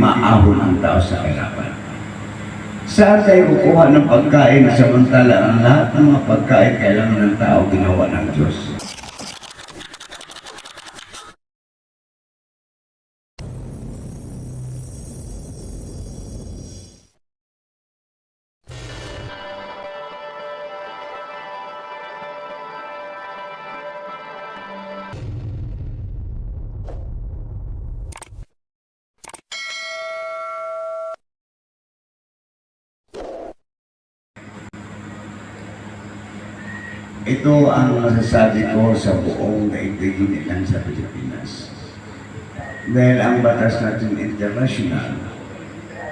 maahon ang tao sa kahirapan. Saan tayo kukuha ng pagkain samantala ang lahat ng mga pagkain kailangan ng tao ginawa ng Diyos? Ito ang masasabi ko sa buong daigdigin nilang sa Pilipinas. Dahil ang batas natin international,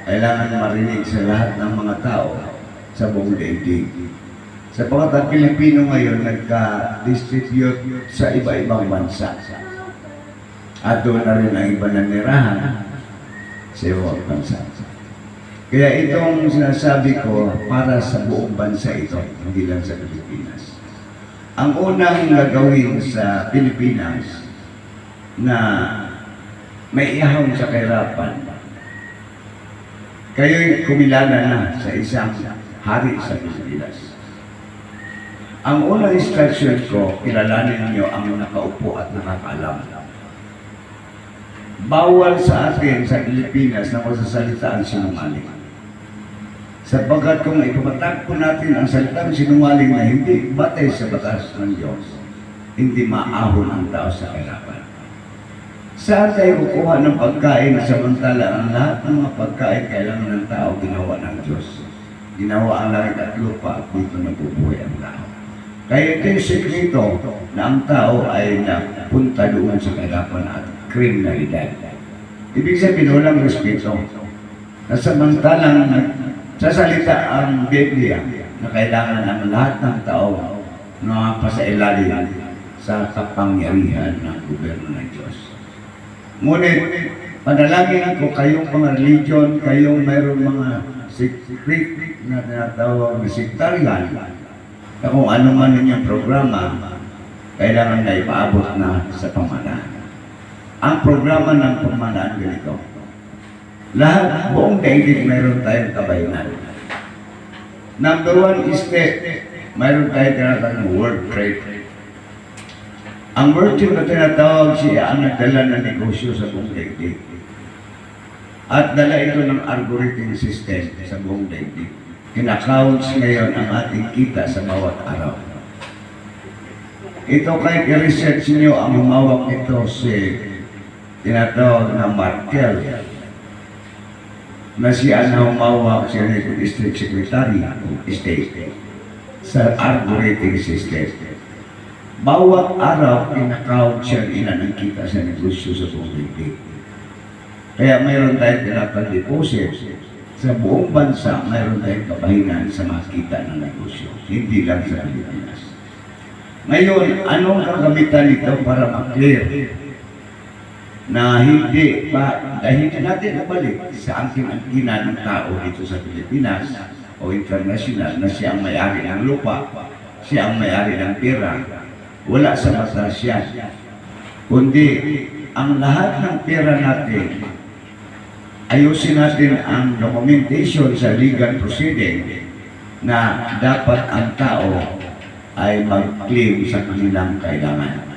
kailangan marinig sa lahat ng mga tao sa buong daigdig. Sapagat ang Pilipino ngayon nagka-distribute sa iba-ibang bansa. At doon na rin ang iba na nirahan sa ibang bansa. Kaya itong sinasabi ko para sa buong bansa ito, hindi lang sa Pilipinas. Ang unang gagawin sa Pilipinas na may ihawin sa kahirapan, kayo'y kumilala na sa isang hari sa Pilipinas. Ang unang instruction ko, kilalanin niyo ang nakaupo at nakakaalam. Bawal sa atin sa Pilipinas na masasalita ang sinungaling. Sapagkat kung ipamatagpo natin ang salitang sinungaling na hindi batay sa batas ng Diyos, hindi maahon ang tao sa kahirapan. Saan tayo kukuha ng pagkain samantala ang lahat ng mga pagkain kailangan ng tao ginawa ng Diyos? Ginawa ang langit at lupa at dito nabubuhay ang tao. Kaya ito yung sekreto na ang tao ay napunta doon sa kahirapan at kriminalidad. Ibig sabihin, walang respeto. Na samantalang nagsasalita ang Biblia na kailangan ang lahat ng tao na pasailalim sa kapangyarihan ng gobyerno ng Diyos. Ngunit, panalangin ko kayong mga religion, kayong mayroong mga secret na tinatawag na sektaryan, na kung ano man ninyong programa, kailangan na ipaabot na sa pamahalaan. Ang programa ng pamahalaan ganito, lahat, buong daigdig mayroon tayong kabayanan. Number one is that mayroon tayong tinatawag na World Trade. Ang World Trade na tinatawag siya ang nagdala ng negosyo sa buong daigdig. At dala ito ng algorithm system sa buong daigdig. In-accounts ngayon ang ating kita sa bawat araw. Ito kay i-research niyo ang humawak nito si tinatawag na Markel na siya na humawak siya ni District Secretary of State sa algorithm system. Bawat araw, in-account siya ilan ang kita sa negosyo sa daigdig. Kaya mayroon tayong tinatawag deposit sa buong bansa, mayroon tayong kabahinan sa mga kita ng negosyo, hindi lang sa Pilipinas. Ngayon, anong kagamitan nito para maklear na hindi pa, dahil hindi natin nabalik sa ating angkina ng tao dito sa Pilipinas o international na siya ang may-ari ng lupa, siya ang may-ari ng pera, wala sa batas yan. Kundi ang lahat ng pera natin, ayusin natin ang documentation sa legal proceeding na dapat ang tao ay mag-claim sa kanilang kailangan.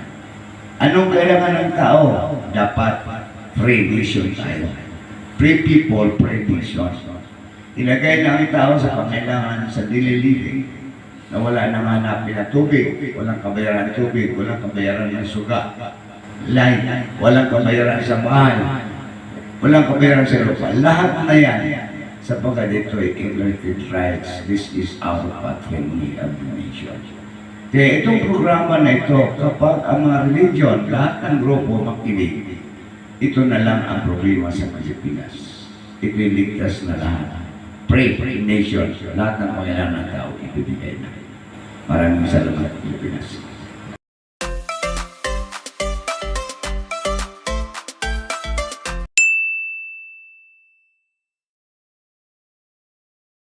Anong kailangan ng tao? Dapat free nation tayo. Free people, free nation. Ilagay na ang tao sa pangailangan sa daily living na wala naman hanapin na tubig, walang kabayaran ng tubig, walang kabayaran ng suga, light, walang kabayaran sa bahay, walang kabayaran sa lupa. Lahat na yan sapagkat ito ay inherited rights. This is our patrimony of nation. Kaya itong programa na ito, kapag ang mga religion, lahat ng grupo makinig, ito na lang ang problema sa Pilipinas. Ipiligtas na lahat. Pray, pray nation, lahat ng kailangan ng tao, ibibigay na. Maraming salamat, Pilipinas.